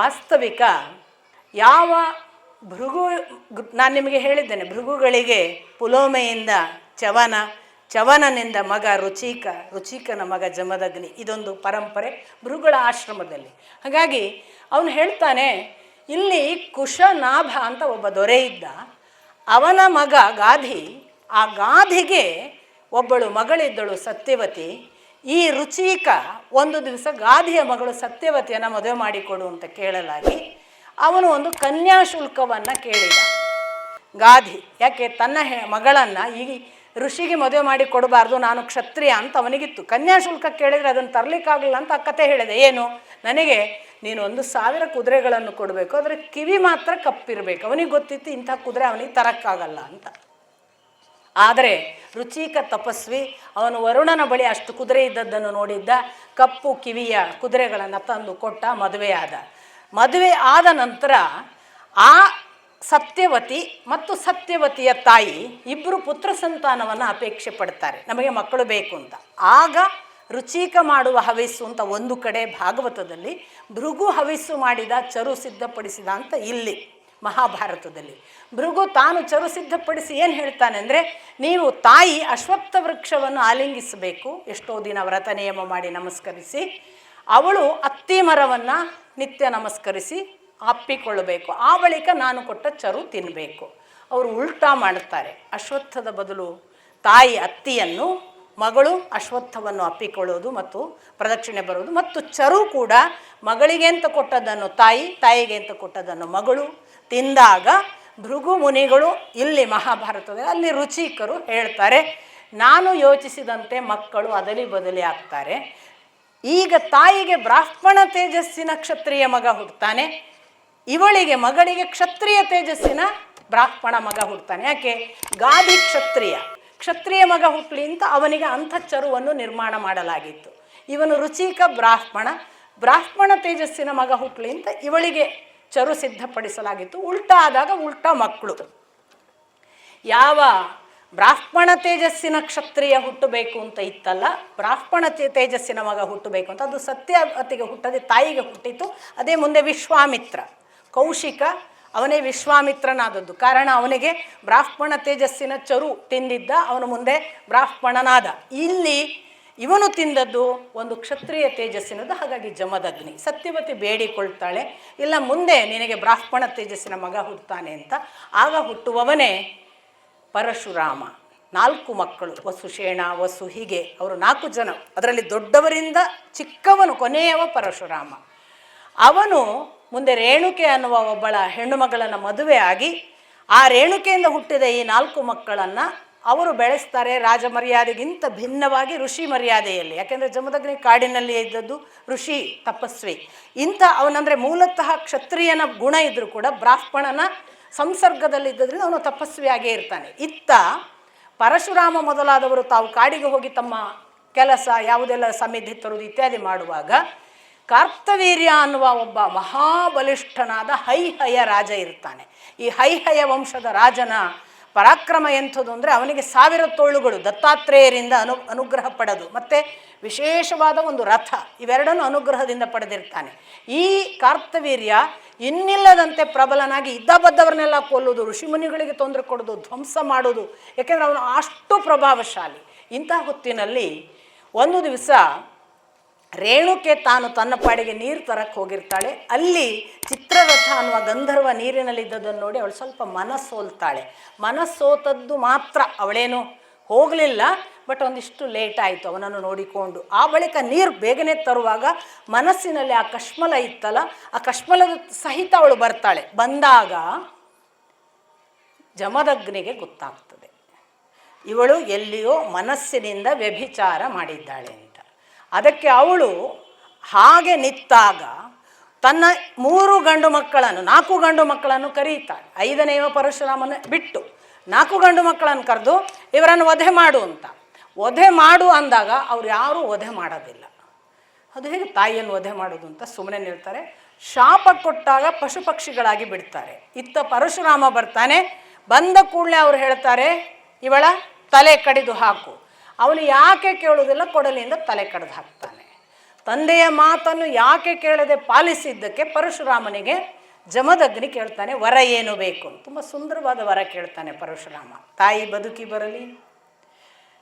ವಾಸ್ತವಿಕ ಯಾವ ಭೃಗು, ನಾನು ನಿಮಗೆ ಹೇಳಿದ್ದೇನೆ, ಭೃಗುಗಳಿಗೆ ಪುಲೋಮೆಯಿಂದ ಚವನ ಚವನನಿಂದ ಮಗ ರುಚಿಕ, ರುಚಿಕನ ಮಗ ಜಮದಗ್ನಿ, ಇದೊಂದು ಪರಂಪರೆ ಭೃಗುಗಳ ಆಶ್ರಮದಲ್ಲಿ. ಹಾಗಾಗಿ ಅವನು ಹೇಳ್ತಾನೆ, ಇಲ್ಲಿ ಕುಶನಾಭ ಅಂತ ಒಬ್ಬ ದೊರೆ ಇದ್ದ. ಅವನ ಮಗ ಗಾಧಿ, ಆ ಗಾಧಿಗೆ ಒಬ್ಬಳು ಮಗಳಿದ್ದಳು ಸತ್ಯವತಿ. ಈ ರುಚಿಕ ಒಂದು ದಿವಸ ಗಾಧಿಯ ಮಗಳು ಸತ್ಯವತಿಯನ್ನು ಮದುವೆ ಮಾಡಿಕೊಡು ಅಂತ ಕೇಳಲಾಗಿ ಅವನು ಒಂದು ಕನ್ಯಾ ಶುಲ್ಕವನ್ನು ಕೇಳಿದ. ಗಾಧಿ ಯಾಕೆ ತನ್ನ ಹೆ, ಮಗಳನ್ನು ಈ ಋಷಿಗೆ ಮದುವೆ ಮಾಡಿ ಕೊಡಬಾರ್ದು, ನಾನು ಕ್ಷತ್ರಿಯ ಅಂತ ಅವನಿಗಿತ್ತು. ಕನ್ಯಾ ಶುಲ್ಕ ಕೇಳಿದರೆ ಅದನ್ನು ತರಲಿಕ್ಕಾಗಲಿಲ್ಲ ಅಂತ ಆ ಕತೆ ಹೇಳಿದೆ. ಏನು? ನನಗೆ ನೀನು ಒಂದು ಸಾವಿರ ಕುದುರೆಗಳನ್ನು ಕೊಡಬೇಕು, ಆದರೆ ಕಿವಿ ಮಾತ್ರ ಕಪ್ಪಿರಬೇಕು. ಅವನಿಗೆ ಗೊತ್ತಿತ್ತು ಇಂಥ ಕುದುರೆ ಅವನಿಗೆ ತರಕ್ಕಾಗಲ್ಲ ಅಂತ. ಆದರೆ ರುಚಿಕ ತಪಸ್ವಿ, ಅವನು ವರುಣನ ಬಳಿ ಅಷ್ಟು ಕುದುರೆ ಇದ್ದದ್ದನ್ನು ನೋಡಿದ್ದ ಕಪ್ಪು ಕಿವಿಯ ಕುದುರೆಗಳನ್ನು ತಂದು ಕೊಟ್ಟ ಮದುವೆಯಾದ. ಮದುವೆ ಆದ ನಂತರ ಆ ಸತ್ಯವತಿ ಮತ್ತು ಸತ್ಯವತಿಯ ತಾಯಿ ಇಬ್ಬರು ಪುತ್ರ ಸಂತಾನವನ್ನು ಅಪೇಕ್ಷೆ ಪಡ್ತಾರೆ. ನಮಗೆ ಮಕ್ಕಳು ಬೇಕು ಅಂತ. ಆಗ ರುಚಿಕ ಮಾಡುವ ಹವಿಸ್ಸು ಅಂತ ಒಂದು ಕಡೆ ಭಾಗವತದಲ್ಲಿ ಭೃಗು ಹವಿಸ್ಸು ಮಾಡಿದ ಚರು ಸಿದ್ಧಪಡಿಸಿದ ಅಂತ ಇಲ್ಲಿ. ಮಹಾಭಾರತದಲ್ಲಿ. ಭೃಗು ತಾನು ಚರು ಸಿದ್ಧಪಡಿಸಿ ಏನು ಹೇಳ್ತಾನೆ ಅಂದರೆ, ನೀವು ತಾಯಿ ಅಶ್ವತ್ಥ ವೃಕ್ಷವನ್ನು ಆಲಿಂಗಿಸಬೇಕು. ಎಷ್ಟೋ ದಿನ ವ್ರತ ನಿಯಮ ಮಾಡಿ ನಮಸ್ಕರಿಸಿ, ಅವಳು ಅತ್ತಿ ಮರವನ್ನು ನಿತ್ಯ ನಮಸ್ಕರಿಸಿ ಅಪ್ಪಿಕೊಳ್ಳಬೇಕು. ಆ ಬಳಿಕ ನಾನು ಕೊಟ್ಟ ಚರು ತಿನ್ನಬೇಕು ಅವರು ಉಲ್ಟಾ ಮಾಡುತ್ತಾರೆ ಅಶ್ವತ್ಥದ ಬದಲು ತಾಯಿ ಅತ್ತಿಯನ್ನು, ಮಗಳು ಅಶ್ವತ್ಥವನ್ನು ಅಪ್ಪಿಕೊಳ್ಳೋದು ಮತ್ತು ಪ್ರದಕ್ಷಿಣೆ ಬರೋದು. ಮತ್ತು ಚರು ಕೂಡ ಮಗಳಿಗೆ ಅಂತ ಕೊಟ್ಟದ್ದನ್ನು ತಾಯಿ ತಾಯಿಗೆ ಅಂತ ಕೊಟ್ಟದ್ದನ್ನು ಮಗಳು ತಿಂದಾಗ ಭೃಗು ಮುನಿಗಳು ಇಲ್ಲಿ ಮಹಾಭಾರತದಲ್ಲಿ ಅಲ್ಲಿ ರುಚಿಕರು ಹೇಳ್ತಾರೆ, ನಾನು ಯೋಚಿಸಿದಂತೆ ಮಕ್ಕಳು ಅದಲಿ ಬದಲಿ ಆಗ್ತಾರೆ. ಈಗ ತಾಯಿಗೆ ಬ್ರಾಹ್ಮಣ ತೇಜಸ್ಸಿನ ಕ್ಷತ್ರಿಯ ಮಗ ಹುಡ್ತಾನೆ, ಇವಳಿಗೆ ಮಗಳಿಗೆ ಕ್ಷತ್ರಿಯ ತೇಜಸ್ಸಿನ ಬ್ರಾಹ್ಮಣ ಮಗ ಹುಡ್ತಾನೆ. ಯಾಕೆ? ಗಾದಿ ಕ್ಷತ್ರಿಯ. ಕ್ಷತ್ರಿಯ ಮಗ ಹುಟ್ಟಲಿ ಅಂತ ಅವನಿಗೆ ಅಂತಃಚರುವನ್ನು ನಿರ್ಮಾಣ ಮಾಡಲಾಗಿತ್ತು. ಇವನು ರುಚಿಕ ಬ್ರಾಹ್ಮಣ. ಬ್ರಾಹ್ಮಣ ತೇಜಸ್ಸಿನ ಮಗ ಹುಟ್ಟಲಿ ಅಂತ ಇವಳಿಗೆ ಚರು ಸಿದ್ಧಪಡಿಸಲಾಗಿತ್ತು. ಉಲ್ಟಾ ಆದಾಗ ಉಲ್ಟಾ ಮಕ್ಕಳು. ಯಾವ ಬ್ರಾಹ್ಮಣ ತೇಜಸ್ಸಿನ ಕ್ಷತ್ರಿಯ ಹುಟ್ಟಬೇಕು ಅಂತ ಇತ್ತಲ್ಲ, ಬ್ರಾಹ್ಮಣ ತೇಜಸ್ಸಿನ ಮಗ ಹುಟ್ಟಬೇಕು ಅಂತ. ಅದು ಸತ್ಯವತಿಗೆ ಹುಟ್ಟದೆ, ತಾಯಿಗೆ ಹುಟ್ಟಿತು ಅದೇ ಮುಂದೆ ವಿಶ್ವಾಮಿತ್ರ. ಕೌಶಿಕ ಅವನೇ ವಿಶ್ವಾಮಿತ್ರನಾದದ್ದು. ಕಾರಣ ಅವನಿಗೆ ಬ್ರಾಹ್ಮಣ ತೇಜಸ್ಸಿನ ಚರು ತಿಂದಿದ್ದ, ಅವನ ಮುಂದೆ ಬ್ರಾಹ್ಮಣನಾದ. ಇಲ್ಲಿ ಇವನು ತಿಂದದ್ದು ಒಂದು ಕ್ಷತ್ರಿಯ ತೇಜಸ್ಸಿನದು, ಹಾಗಾಗಿ ಜಮದಗ್ನಿ. ಸತ್ಯವತಿ ಬೇಡಿಕೊಳ್ತಾಳೆ. ಇಲ್ಲ, ಮುಂದೆ ನಿನಗೆ ಬ್ರಾಹ್ಮಣ ತೇಜಸ್ಸಿನ ಮಗ ಹುಟ್ಟುತ್ತಾನೆ ಅಂತ. ಆಗ ಹುಟ್ಟುವವನೇ ಪರಶುರಾಮ. ನಾಲ್ಕು ಮಕ್ಕಳು ವಸುಶೇಣ ವಸು ಹೀಗೆ, ಅವರು ನಾಲ್ಕು ಜನ. ಅದರಲ್ಲಿ ದೊಡ್ಡವರಿಂದ ಚಿಕ್ಕವನು ಕೊನೆಯವ ಪರಶುರಾಮ. ಅವನು ಮುಂದೆ ರೇಣುಕೆ ಅನ್ನುವ ಒಬ್ಬಳ ಹೆಣ್ಣು ಮದುವೆ ಆಗಿ ಆ ರೇಣುಕೆಯಿಂದ ಹುಟ್ಟಿದ ಈ ನಾಲ್ಕು ಮಕ್ಕಳನ್ನು ಅವರು ಬೆಳೆಸ್ತಾರೆ ರಾಜ ಮರ್ಯಾದೆಗಿಂತ ಭಿನ್ನವಾಗಿ ಋಷಿ ಮರ್ಯಾದೆಯಲ್ಲಿ. ಯಾಕೆಂದರೆ ಜಮದಗ್ನಿ ಕಾಡಿನಲ್ಲಿ ಇದ್ದದ್ದು ಋಷಿ ತಪಸ್ವಿ. ಇಂಥ ಅವನಂದರೆ ಮೂಲತಃ ಕ್ಷತ್ರಿಯನ ಗುಣ ಇದ್ದರೂ ಕೂಡ ಬ್ರಾಹ್ಮಣನ ಸಂಸರ್ಗದಲ್ಲಿದ್ದರಿಂದ ಅವನು ತಪಸ್ವಿಯಾಗೇ ಇರ್ತಾನೆ. ಇತ್ತ ಪರಶುರಾಮ ಮೊದಲಾದವರು ತಾವು ಕಾಡಿಗೆ ಹೋಗಿ ತಮ್ಮ ಕೆಲಸ, ಯಾವುದೆಲ್ಲ ಸಮಿಧಿ ತರುವುದು ಇತ್ಯಾದಿ ಮಾಡುವಾಗ ಕಾರ್ತವೀರ್ಯ ಅನ್ನುವ ಒಬ್ಬ ಮಹಾಬಲಿಷ್ಠನಾದ ಹೈಹಯ ರಾಜ ಇರ್ತಾನೆ. ಈ ಹೈಹಯ ವಂಶದ ರಾಜನ ಪರಾಕ್ರಮ ಎಂಥದ್ದು ಅಂದರೆ ಅವನಿಗೆ ಸಾವಿರ ತೋಳುಗಳು ದತ್ತಾತ್ರೇಯರಿಂದ ಅನು ಅನುಗ್ರಹ ಪಡೆದು, ಮತ್ತು ವಿಶೇಷವಾದ ಒಂದು ರಥ ಇವೆರಡನ್ನು ಅನುಗ್ರಹದಿಂದ ಪಡೆದಿರ್ತಾನೆ. ಈ ಕಾರ್ತವೀರ್ಯ ಇನ್ನಿಲ್ಲದಂತೆ ಪ್ರಬಲನಾಗಿ ಇದ್ದ ಕೊಲ್ಲೋದು ಕೊಲ್ಲುವುದು ಋಷಿಮುನಿಗಳಿಗೆ ತೊಂದರೆ ಕೊಡೋದು ಧ್ವಂಸ ಮಾಡೋದು ಯಾಕೆಂದರೆ ಅವನು ಅಷ್ಟು ಪ್ರಭಾವಶಾಲಿ. ಇಂತಹ ಹೊತ್ತಿನಲ್ಲಿ ಒಂದು ದಿವಸ ರೇಣುಕೆ ತಾನು ತನ್ನ ಪಾಡಿಗೆ ನೀರು ತರಕ್ಕೆ ಹೋಗಿರ್ತಾಳೆ. ಅಲ್ಲಿ ಚಿತ್ರರಥ ಅನ್ನುವ ಗಂಧರ್ವ ನೀರಿನಲ್ಲಿದ್ದದನ್ನು ನೋಡಿ ಅವಳು ಸ್ವಲ್ಪ ಮನಸ್ಸೋಲ್ತಾಳೆ. ಮನಸ್ಸೋತದ್ದು ಮಾತ್ರ, ಅವಳೇನು ಹೋಗಲಿಲ್ಲ, ಬಟ್ ಒಂದಿಷ್ಟು ಲೇಟ್ ಆಯಿತು ಅವನನ್ನು ನೋಡಿಕೊಂಡು. ಆ ಬಳಿಕ ನೀರು ಬೇಗನೆ ತರುವಾಗ ಮನಸ್ಸಿನಲ್ಲಿ ಆ ಕಶ್ಮಲ ಇತ್ತಲ್ಲ, ಆ ಕಶ್ಮಲದ ಸಹಿತ ಅವಳು ಬರ್ತಾಳೆ. ಬಂದಾಗ ಜಮದಗ್ನಿಗೆ ಗೊತ್ತಾಗ್ತದೆ. ಇವಳು ಎಲ್ಲಿಯೋ ಮನಸ್ಸಿನಿಂದ ವ್ಯಭಿಚಾರ ಮಾಡಿದ್ದಾಳೆ ಅದಕ್ಕೆ ಅವಳು ಹಾಗೆ ನಿತ್ತಾಗ ತನ್ನ ಮೂರು ಗಂಡು ಮಕ್ಕಳನ್ನು, ನಾಲ್ಕು ಗಂಡು ಮಕ್ಕಳನ್ನು ಕರೀತಾಳೆ. ಐದನೆಯ ಪರಶುರಾಮನ ಬಿಟ್ಟು ನಾಲ್ಕು ಗಂಡು ಮಕ್ಕಳನ್ನು ಕರೆದು ಇವರನ್ನು ವಧೆ ಮಾಡು ಅಂತ. ವಧೆ ಮಾಡು ಅಂದಾಗ ಅವ್ರು ಯಾರೂ ವಧೆ ಮಾಡೋದಿಲ್ಲ. ಅದು ಹೇಗೆ ತಾಯಿಯನ್ನು ವಧೆ ಮಾಡೋದು ಅಂತ ಸುಮ್ಮನೆ ನಿಲ್ತಾರೆ ಶಾಪ ಕೊಟ್ಟಾಗ ಪಶು ಪಕ್ಷಿಗಳಾಗಿ ಬಿಡ್ತಾರೆ. ಇತ್ತ ಪರಶುರಾಮ ಬರ್ತಾನೆ. ಬಂದ ಕೂಡಲೇ ಅವ್ರು ಹೇಳ್ತಾರೆ, ಇವಳ ತಲೆ ಕಡಿದು ಹಾಕು. ಅವನು ಯಾಕೆ ಕೇಳುವುದಿಲ್ಲ, ಕೊಡಲಿಯಿಂದ ತಲೆ ಕಡ್ದು ಹಾಕ್ತಾನೆ. ತಂದೆಯ ಮಾತನ್ನು ಯಾಕೆ ಕೇಳದೆ ಪಾಲಿಸಿದ್ದಕ್ಕೆ ಪರಶುರಾಮನಿಗೆ ಜಮದಗ್ನಿ ಕೇಳ್ತಾನೆ, ವರ ಏನು ಬೇಕು ತುಂಬ ಸುಂದರವಾದ ವರ ಕೇಳ್ತಾನೆ ಪರಶುರಾಮ. ತಾಯಿ ಬದುಕಿ ಬರಲಿ,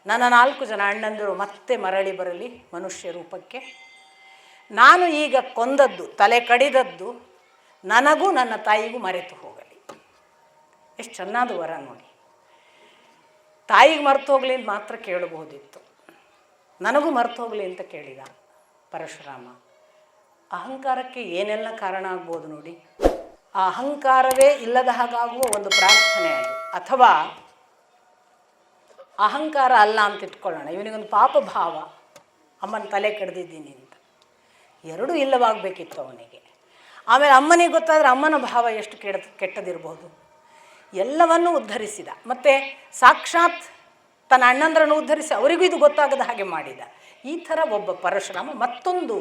ನನ್ನ ನಾಲ್ಕು ಜನ ಅಣ್ಣಂದಿರು ಮತ್ತೆ ಮರಳಿ ಬರಲಿ ಮನುಷ್ಯ ರೂಪಕ್ಕೆ. ನಾನು ಈಗ ಕೊಂದದ್ದು, ತಲೆ ಕಡಿದದ್ದು, ನನಗೂ ನನ್ನ ತಾಯಿಗೂ ಮರೆತು ಹೋಗಲಿ. ಎಷ್ಟು ಚೆನ್ನಾದ ವರ ನೋಡಿ. ತಾಯಿಗೆ ಮರ್ತು ಹೋಗಲಿ ಅಂತ ಮಾತ್ರ ಕೇಳಬಹುದಿತ್ತು. ನನಗೂ ಮರ್ತು ಹೋಗಲಿ ಅಂತ ಕೇಳಿದ ಪರಶುರಾಮ. ಅಹಂಕಾರಕ್ಕೆ ಏನೆಲ್ಲ ಕಾರಣ ಆಗ್ಬೋದು ನೋಡಿ. ಆ ಅಹಂಕಾರವೇ ಇಲ್ಲದ ಹಾಗಾಗುವ ಒಂದು ಪ್ರಾರ್ಥನೆ ಅದು. ಅಥವಾ ಅಹಂಕಾರ ಅಲ್ಲ ಅಂತ ಇಟ್ಕೊಳ್ಳೋಣ. ಇವನಿಗೊಂದು ಪಾಪ ಭಾವ. ಅಮ್ಮನ ತಲೆ ಕಡ್ದಿದ್ದೀನಿ ಅಂತ. ಎರಡೂ ಇಲ್ಲವಾಗಬೇಕಿತ್ತು ಅವನಿಗೆ. ಆಮೇಲೆ ಅಮ್ಮನಿಗೆ ಗೊತ್ತಾದರೆ ಅಮ್ಮನ ಭಾವ ಎಷ್ಟು ಕೆಡ, ಕೆಟ್ಟದಿರ್ಬೋದು. ಎಲ್ಲವನ್ನೂ ಉದ್ಧರಿಸಿದ. ಮತ್ತು ಸಾಕ್ಷಾತ್ ತನ್ನ ಅಣ್ಣಂದ್ರನ್ನು ಉದ್ಧರಿಸಿ ಅವರಿಗೂ ಇದು ಗೊತ್ತಾಗದ ಹಾಗೆ ಮಾಡಿದ. ಈ ಥರ ಒಬ್ಬ ಪರಶುರಾಮ ಮತ್ತೊಂದು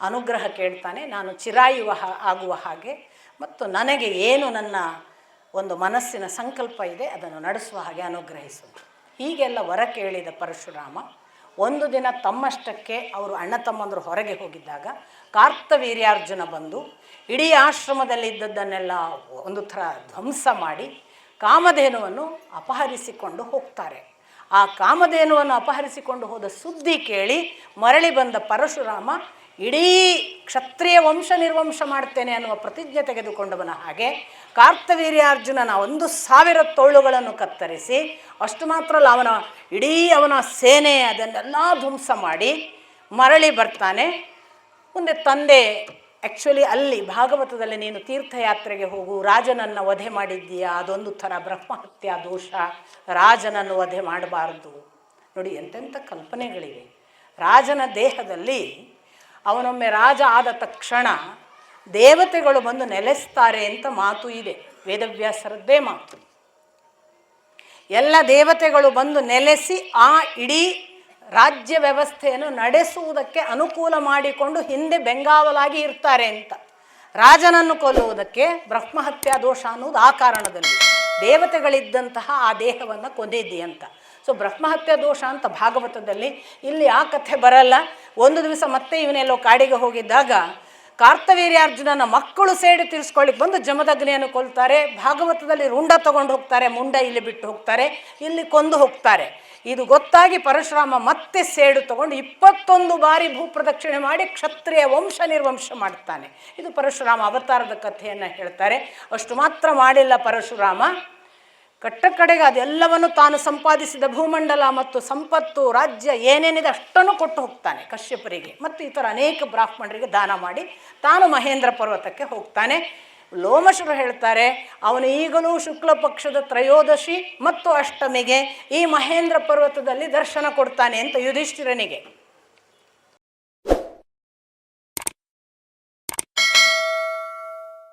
ಅನುಗ್ರಹ ಕೇಳ್ತಾನೆ. ನಾನು ಚಿರಾಯುವ ಆಗುವ ಹಾಗೆ ಮತ್ತು ನನಗೆ ಏನು ನನ್ನ ಒಂದು ಮನಸ್ಸಿನ ಸಂಕಲ್ಪ ಇದೆ ಅದನ್ನು ನಡೆಸುವ ಹಾಗೆ ಅನುಗ್ರಹಿಸು ಹೀಗೆಲ್ಲ ವರ ಕೇಳಿದ ಪರಶುರಾಮ ಒಂದು ದಿನ ತಮ್ಮಷ್ಟಕ್ಕೆ ಅವರು ಅಣ್ಣ ತಮ್ಮಂದರು ಹೊರಗೆ ಹೋಗಿದ್ದಾಗ ಕಾರ್ತವೀರ್ಯಾರ್ಜುನ ಬಂದು ಇಡೀ ಆಶ್ರಮದಲ್ಲಿ ಇದ್ದದ್ದನ್ನೆಲ್ಲ ಒಂದು ಥರ ಧ್ವಂಸ ಮಾಡಿ ಕಾಮಧೇನುವನ್ನು ಅಪಹರಿಸಿಕೊಂಡು ಹೋಗ್ತಾರೆ. ಆ ಕಾಮಧೇನುವನ್ನು ಅಪಹರಿಸಿಕೊಂಡು ಹೋದ ಸುದ್ದಿ ಕೇಳಿ ಮರಳಿ ಬಂದ ಪರಶುರಾಮ ಇಡೀ ಕ್ಷತ್ರಿಯ ವಂಶ ನಿರ್ವಂಶ ಮಾಡ್ತೇನೆ ಅನ್ನುವ ಪ್ರತಿಜ್ಞೆ ತೆಗೆದುಕೊಂಡವನ ಹಾಗೆ ಕಾರ್ತವೀರ್ಯಾರ್ಜುನನ ಒಂದು ಸಾವಿರ ತೋಳುಗಳನ್ನು ಕತ್ತರಿಸಿ ಅಷ್ಟು ಮಾತ್ರ ಅಲ್ಲ, ಅವನ ಇಡೀ ಅವನ ಸೇನೆ ಅದನ್ನೆಲ್ಲ ಧ್ವಂಸ ಮಾಡಿ ಮರಳಿ ಬರ್ತಾನೆ. ಮುಂದೆ ತಂದೆ ಆ್ಯಕ್ಚುಲಿ ಅಲ್ಲಿ ಭಾಗವತದಲ್ಲಿ ನೀನು ತೀರ್ಥಯಾತ್ರೆಗೆ ಹೋಗು, ರಾಜನನ್ನು ವಧೆ ಮಾಡಿದ್ದೀಯಾ, ಅದೊಂದು ಥರ ಬ್ರಹ್ಮಹತ್ಯಾ ದೋಷ, ರಾಜನನ್ನು ವಧೆ ಮಾಡಬಾರ್ದು. ನೋಡಿ, ಎಂತೆಂಥ ಕಲ್ಪನೆಗಳಿವೆ. ರಾಜನ ದೇಹದಲ್ಲಿ ಅವನೊಮ್ಮೆ ರಾಜ ಆದ ತಕ್ಷಣ ದೇವತೆಗಳು ಬಂದು ನೆಲೆಸ್ತಾರೆ ಅಂತ ಮಾತು ಇದೆ. ವೇದವ್ಯಾಸರದ್ದೇ ಮಾತು. ಎಲ್ಲ ದೇವತೆಗಳು ಬಂದು ನೆಲೆಸಿ ಆ ಇಡೀ ರಾಜ್ಯ ವ್ಯವಸ್ಥೆಯನ್ನು ನಡೆಸುವುದಕ್ಕೆ ಅನುಕೂಲ ಮಾಡಿಕೊಂಡು ಹಿಂದೆ ಬೆಂಗಾವಲಾಗಿ ಇರ್ತಾರೆ ಅಂತ. ರಾಜನನ್ನು ಕೊಲ್ಲುವುದಕ್ಕೆ ಬ್ರಹ್ಮಹತ್ಯಾ ದೋಷ ಅನ್ನೋದು ಆ ಕಾರಣದಲ್ಲಿ. ದೇವತೆಗಳಿದ್ದಂತಹ ಆ ದೇಹವನ್ನು ಕೊಂದಿದ್ದಿ ಅಂತ ಸೊ ಬ್ರಹ್ಮಹತ್ಯಾ ದೋಷ ಅಂತ ಭಾಗವತದಲ್ಲಿ ಇಲ್ಲಿ ಆ ಕಥೆ ಬರಲ್ಲ. ಒಂದು ದಿವಸ ಮತ್ತೆ ಇವನೆಲ್ಲೋ ಕಾಡಿಗೆ ಹೋಗಿದ್ದಾಗ ಕಾರ್ತವೀರ್ಯಾರ್ಜುನನ ಮಕ್ಕಳು ಸೇಡು ತೀರಿಸ್ಕೊಳ್ಳಿಕ್ಕೆ ಬಂದು ಜಮದಗ್ನಿಯನ್ನು ಕೊಲ್ತಾರೆ. ಭಾಗವತದಲ್ಲಿ ರುಂಡ ತಗೊಂಡು ಹೋಗ್ತಾರೆ, ಮುಂಡ ಇಲ್ಲಿ ಬಿಟ್ಟು ಹೋಗ್ತಾರೆ, ಇಲ್ಲಿ ಕೊಂದು ಹೋಗ್ತಾರೆ. ಇದು ಗೊತ್ತಾಗಿ ಪರಶುರಾಮ ಮತ್ತೆ ಸೇಡು ತಗೊಂಡು ಇಪ್ಪತ್ತೊಂದು ಬಾರಿ ಭೂಪ್ರದಕ್ಷಿಣೆ ಮಾಡಿ ಕ್ಷತ್ರಿಯ ವಂಶ ನಿರ್ವಂಶ ಮಾಡ್ತಾನೆ. ಇದು ಪರಶುರಾಮ ಅವತಾರದ ಕಥೆಯನ್ನು ಹೇಳ್ತಾರೆ. ಅಷ್ಟು ಮಾತ್ರ ಮಾಡಿಲ್ಲ ಪರಶುರಾಮ. ಕಟ್ಟ ಕಡೆಗೆ ಅದೆಲ್ಲವನ್ನು ತಾನು ಸಂಪಾದಿಸಿದ ಭೂಮಂಡಲ ಮತ್ತು ಸಂಪತ್ತು, ರಾಜ್ಯ ಏನೇನಿದೆ ಅಷ್ಟನ್ನು ಕೊಟ್ಟು ಹೋಗ್ತಾನೆ ಕಶ್ಯಪರಿಗೆ ಮತ್ತು ಥರ ಅನೇಕ ಬ್ರಾಹ್ಮಣರಿಗೆ ದಾನ ಮಾಡಿ ತಾನು ಮಹೇಂದ್ರ ಪರ್ವತಕ್ಕೆ ಹೋಗ್ತಾನೆ. ಲೋಮಶರು ಹೇಳ್ತಾರೆ, ಅವನು ಈಗಲೂ ಶುಕ್ಲ ಪಕ್ಷದ ತ್ರಯೋದಶಿ ಮತ್ತು ಅಷ್ಟಮಿಗೆ ಈ ಮಹೇಂದ್ರ ಪರ್ವತದಲ್ಲಿ ದರ್ಶನ ಕೊಡ್ತಾನೆ ಅಂತ ಯುಧಿಷ್ಠಿರನಿಗೆ.